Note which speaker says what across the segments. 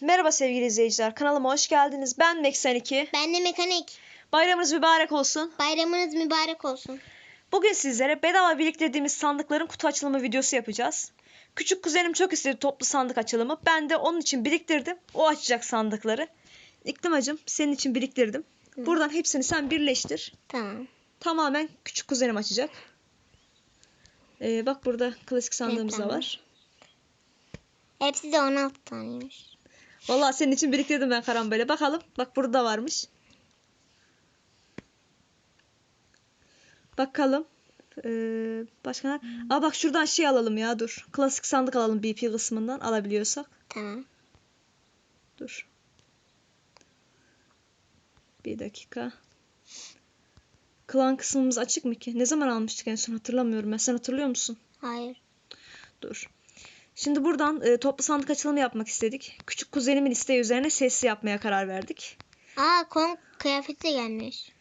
Speaker 1: Merhaba sevgili izleyiciler. Kanalıma hoş geldiniz. Ben Mek82.
Speaker 2: Ben de mekanik.
Speaker 1: Bayramınız mübarek olsun.
Speaker 2: Bayramınız mübarek olsun.
Speaker 1: Bugün sizlere bedava biriktirdiğimiz sandıkların kutu açılımı videosu yapacağız. Küçük kuzenim çok istedi toplu sandık açılımı. Ben de onun için biriktirdim. O açacak sandıkları. İklimacım senin için biriktirdim.
Speaker 2: Hı.
Speaker 1: Buradan hepsini sen birleştir.
Speaker 2: Tamam.
Speaker 1: Tamamen küçük kuzenim açacak. Ee, bak burada klasik sandığımız da
Speaker 2: tamam.
Speaker 1: var.
Speaker 2: Hepsi de 16 taneymiş.
Speaker 1: Vallahi senin için biriktirdim ben karambole. Bakalım. Bak burada da varmış. Bakalım. Ee, başka ne? Aa bak şuradan şey alalım ya dur. Klasik sandık alalım BP kısmından alabiliyorsak.
Speaker 2: Tamam.
Speaker 1: Dur. Bir dakika. Klan kısmımız açık mı ki? Ne zaman almıştık en son hatırlamıyorum. Ben sen hatırlıyor musun?
Speaker 2: Hayır.
Speaker 1: Dur. Şimdi buradan e, toplu sandık açılımı yapmak istedik. Küçük kuzenimin isteği üzerine sesli yapmaya karar verdik.
Speaker 2: Aa kon kıyafeti de gelmiş.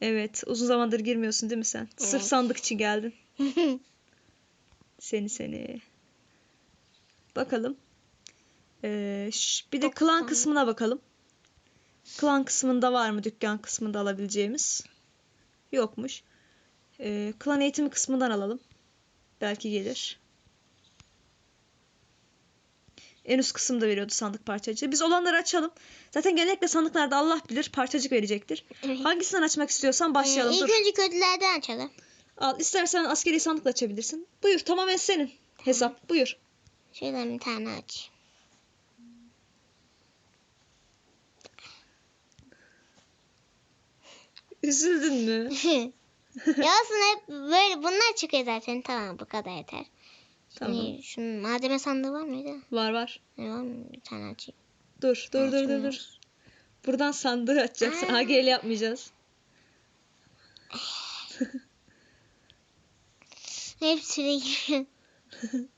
Speaker 1: Evet, uzun zamandır girmiyorsun değil mi sen? Sırf
Speaker 2: Evet.
Speaker 1: sandık için geldin. Seni seni. Bakalım. Ee, ş- bir de
Speaker 2: Dokuz
Speaker 1: klan
Speaker 2: tane.
Speaker 1: kısmına bakalım. Klan kısmında var mı dükkan kısmında alabileceğimiz? Yokmuş. Ee, klan eğitimi kısmından alalım. Belki gelir. En üst kısımda veriyordu sandık parçacığı. Biz olanları açalım. Zaten genellikle sandıklarda Allah bilir parçacık verecektir. Hangisinden açmak istiyorsan başlayalım.
Speaker 2: Ee,
Speaker 1: Dur.
Speaker 2: ilk önce kötülerden açalım.
Speaker 1: Al istersen askeri sandıkla açabilirsin. Buyur tamamen senin hesap. Buyur.
Speaker 2: Şuradan bir tane aç.
Speaker 1: Üzüldün mü?
Speaker 2: ya aslında hep böyle bunlar çıkıyor zaten. Tamam bu kadar yeter.
Speaker 1: Tamam.
Speaker 2: şunun malzeme sandığı var mıydı?
Speaker 1: Var var.
Speaker 2: Ne var mı? Bir tane açayım.
Speaker 1: Dur dur dur dur dur. Buradan sandığı açacaksın.
Speaker 2: Aa.
Speaker 1: AGL yapmayacağız.
Speaker 2: Hepsi de giriyor.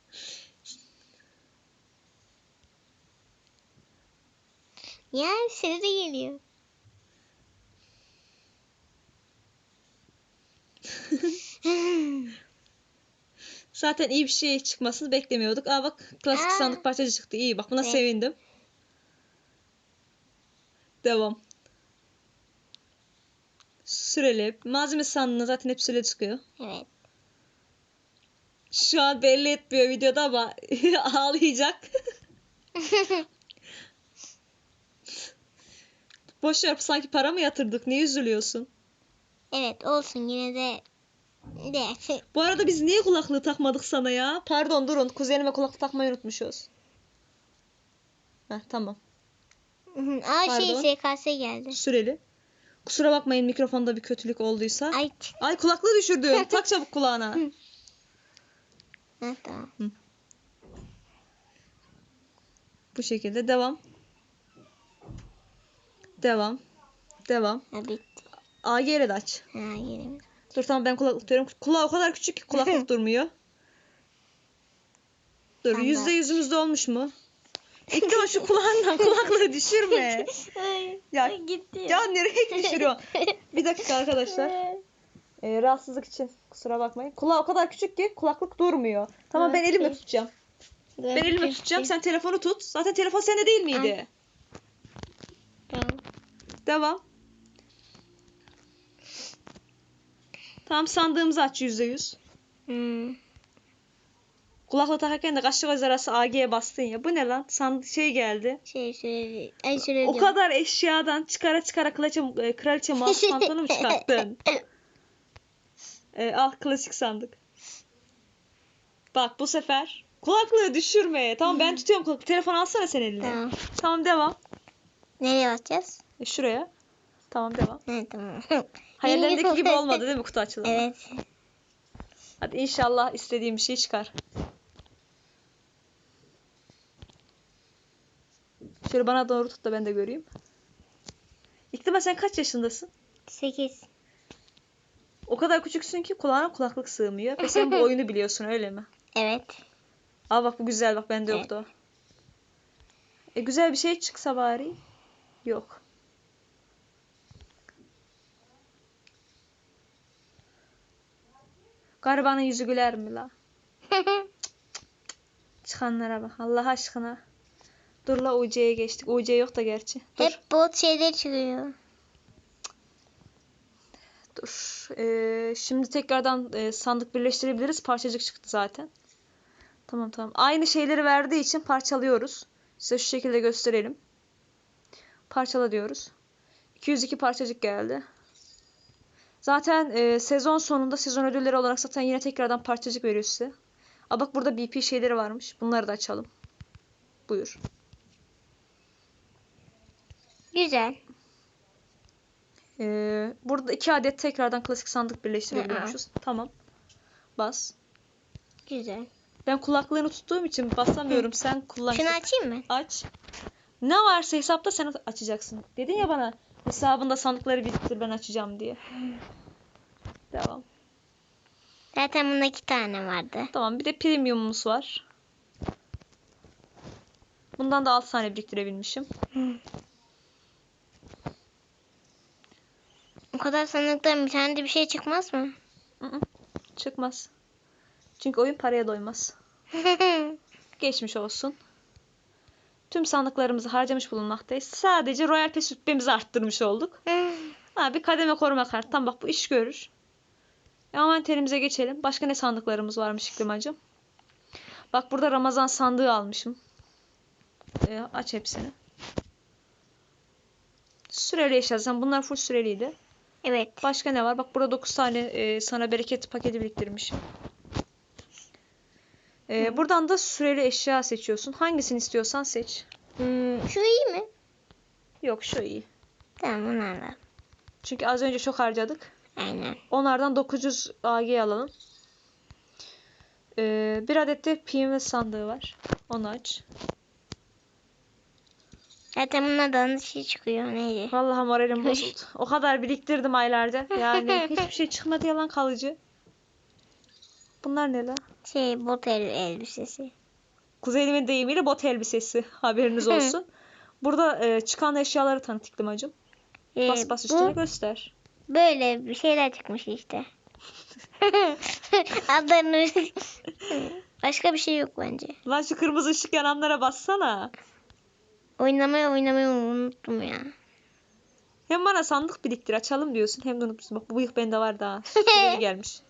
Speaker 2: ya hepsi de geliyor.
Speaker 1: Zaten iyi bir şey çıkmasını beklemiyorduk. Aa bak klasik
Speaker 2: Aa.
Speaker 1: sandık parçacı çıktı. İyi bak buna
Speaker 2: Evet.
Speaker 1: sevindim. Devam. Süreli. Malzeme sandığında zaten hep süreli çıkıyor.
Speaker 2: evet.
Speaker 1: Şu an belli etmiyor videoda ama ağlayacak. Boş ver sanki para mı yatırdık? Niye üzülüyorsun?
Speaker 2: evet olsun yine de de
Speaker 1: Bu arada biz niye kulaklığı takmadık sana ya? Pardon durun. Kuzenime kulaklık takmayı unutmuşuz. Heh, tamam.
Speaker 2: Aa şey
Speaker 1: Pardon.
Speaker 2: SKS geldi.
Speaker 1: Süreli. Kusura bakmayın mikrofonda bir kötülük olduysa. Ay,
Speaker 2: Ay
Speaker 1: kulaklığı düşürdüm. Tak çabuk kulağına.
Speaker 2: ha, tamam.
Speaker 1: Bu şekilde devam. Devam. Devam.
Speaker 2: Ha bitti.
Speaker 1: AGR'de aç.
Speaker 2: Ha yerimiz.
Speaker 1: Dur tamam ben kulaklık diyorum. Kulağı o kadar küçük ki kulaklık durmuyor. Dur yüzde yüzümüzde olmuş mu? İkram şu kulağından kulaklığı düşürme. Ya-
Speaker 2: gitti.
Speaker 1: ya nereye düşürüyorsun? Bir dakika arkadaşlar. Ee, rahatsızlık için kusura bakmayın. Kulağı o kadar küçük ki kulaklık durmuyor. Tamam ben elimle tutacağım. Ben elimle tutacağım. Sen telefonu tut. Zaten telefon sende değil miydi?
Speaker 2: Tamam.
Speaker 1: Devam. Tamam sandığımızı aç yüzde yüz.
Speaker 2: Hmm.
Speaker 1: Kulaklığı takarken de kaşla göz arası AG'ye bastın ya. Bu ne lan? Sand şey geldi.
Speaker 2: Şey şöyle. Ay şöyle.
Speaker 1: O kadar eşyadan çıkara çıkara kraliçe, kraliçe mouse pantolonu mu çıkarttın? E, al klasik sandık. Bak bu sefer kulaklığı düşürme. Tamam ben tutuyorum kulaklığı. Telefon alsana sen eline. Tamam,
Speaker 2: Tamam.
Speaker 1: devam.
Speaker 2: Nereye bakacağız?
Speaker 1: E, şuraya. Tamam devam.
Speaker 2: Ha tamam.
Speaker 1: Hayallerindeki gibi olmadı değil mi kutu açılımı?
Speaker 2: Evet.
Speaker 1: Hadi inşallah istediğim bir şey çıkar. Şöyle bana doğru tut da ben de göreyim. İktima sen kaç yaşındasın?
Speaker 2: 8.
Speaker 1: O kadar küçüksün ki kulağına kulaklık sığmıyor. Ve sen bu oyunu biliyorsun öyle mi?
Speaker 2: Evet.
Speaker 1: Aa bak bu güzel bak bende
Speaker 2: Evet.
Speaker 1: yoktu o. E güzel bir şey çıksa bari. Yok. Garibanın yüzü güler mi la? Çıkanlara bak Allah aşkına. Dur la UC'ye geçtik. UC yok da gerçi. Dur.
Speaker 2: Hep bot şeyler çıkıyor.
Speaker 1: Dur. Ee, şimdi tekrardan e, sandık birleştirebiliriz. Parçacık çıktı zaten. Tamam tamam. Aynı şeyleri verdiği için parçalıyoruz. Size şu şekilde gösterelim. Parçala diyoruz. 202 parçacık geldi. Zaten e, sezon sonunda sezon ödülleri olarak zaten yine tekrardan parçacık veriyor size. Aa bak burada BP şeyleri varmış. Bunları da açalım. Buyur.
Speaker 2: Güzel.
Speaker 1: Ee, burada iki adet tekrardan klasik sandık birleştirebiliyormuşuz. Tamam. Bas.
Speaker 2: Güzel.
Speaker 1: Ben kulaklığını tuttuğum için basamıyorum. Sen kullan.
Speaker 2: Şunu açayım mı?
Speaker 1: Aç. Ne varsa hesapta sen açacaksın. Dedin ya bana hesabında sandıkları biriktir ben açacağım diye. Devam.
Speaker 2: Zaten bunda iki tane vardı.
Speaker 1: Tamam bir de premiumumuz var. Bundan da 6 tane biriktirebilmişim.
Speaker 2: O kadar sandıktan bir tane de bir şey çıkmaz mı?
Speaker 1: Hı hı, Çıkmaz. Çünkü oyun paraya doymaz. Geçmiş olsun. Tüm sandıklarımızı harcamış bulunmaktayız. Sadece Royal Pass rütbemizi arttırmış olduk. Ha, bir kademe koruma kartı. Tamam bak bu iş görür. Envanterimize geçelim. Başka ne sandıklarımız varmış iklimacığım? Bak burada Ramazan sandığı almışım. Ee, aç hepsini. Süreli eşya. Sen bunlar full süreliydi.
Speaker 2: evet.
Speaker 1: Başka ne var? Bak burada 9 tane e, sana bereket paketi biriktirmişim. E, buradan da süreli eşya seçiyorsun. Hangisini istiyorsan seç.
Speaker 2: Hmm, şu iyi mi?
Speaker 1: Yok şu iyi.
Speaker 2: Tamam alalım.
Speaker 1: Çünkü az önce çok harcadık.
Speaker 2: Aynen.
Speaker 1: Onlardan 900 AG alalım. E, bir adet de PMS sandığı var. Onu aç.
Speaker 2: Zaten bunlardan da şey çıkıyor. Neydi?
Speaker 1: Vallahi moralim bozuldu. O kadar biriktirdim aylarca. Yani hiçbir şey çıkmadı yalan kalıcı. Bunlar ne la?
Speaker 2: Şey bot el elbisesi.
Speaker 1: Kuzenimin deyimiyle bot elbisesi. Haberiniz olsun. Burada e, çıkan eşyaları tanıt iklimacım.
Speaker 2: Ee,
Speaker 1: Bas bas üstüne
Speaker 2: bu
Speaker 1: göster.
Speaker 2: böyle bir şeyler çıkmış işte. Adlarını Başka bir şey yok bence.
Speaker 1: Lan şu kırmızı ışık yananlara bassana.
Speaker 2: Oynamayı oynamayı unuttum ya.
Speaker 1: Hem bana sandık biriktir açalım diyorsun hem de unutmuşsun. Bak bu bıyık bende var daha. Süreli gelmiş.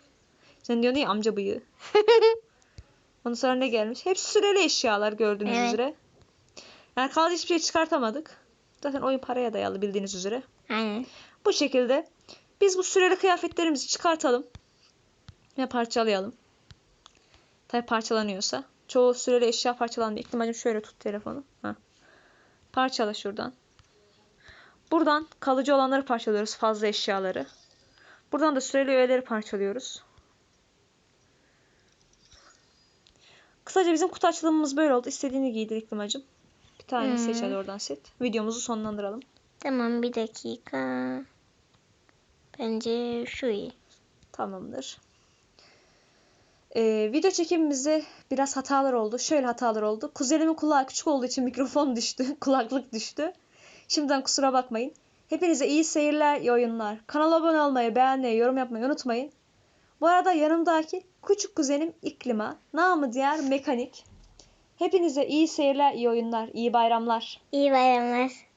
Speaker 1: Sen diyorsun ya amca bıyığı. Ondan sonra ne gelmiş? Hepsi süreli eşyalar gördüğünüz
Speaker 2: Evet.
Speaker 1: üzere. Yani kalıcı hiçbir şey çıkartamadık. Zaten oyun paraya dayalı bildiğiniz üzere.
Speaker 2: Aynen.
Speaker 1: Bu şekilde biz bu süreli kıyafetlerimizi çıkartalım ve parçalayalım. Tabi parçalanıyorsa. Çoğu süreli eşya parçalanmıyor. İklimacım şöyle tut telefonu. Ha. Parçala şuradan. Buradan kalıcı olanları parçalıyoruz. Fazla eşyaları. Buradan da süreli öğeleri parçalıyoruz. Kısaca bizim kutu açılımımız böyle oldu. İstediğini giydir iklimacım. Bir tane
Speaker 2: Hmm.
Speaker 1: seç hadi oradan set. Videomuzu sonlandıralım.
Speaker 2: Tamam bir dakika. Bence şu iyi.
Speaker 1: Tamamdır. Ee, video çekimimizde biraz hatalar oldu. Şöyle hatalar oldu. Kuzenimin kulağı küçük olduğu için mikrofon düştü. Kulaklık düştü. Şimdiden kusura bakmayın. Hepinize iyi seyirler, iyi oyunlar. Kanala abone olmayı, beğenmeyi, yorum yapmayı unutmayın. Bu arada yanımdaki küçük kuzenim İklima. Namı diğer mekanik. Hepinize iyi seyirler, iyi oyunlar, iyi bayramlar.
Speaker 2: İyi bayramlar.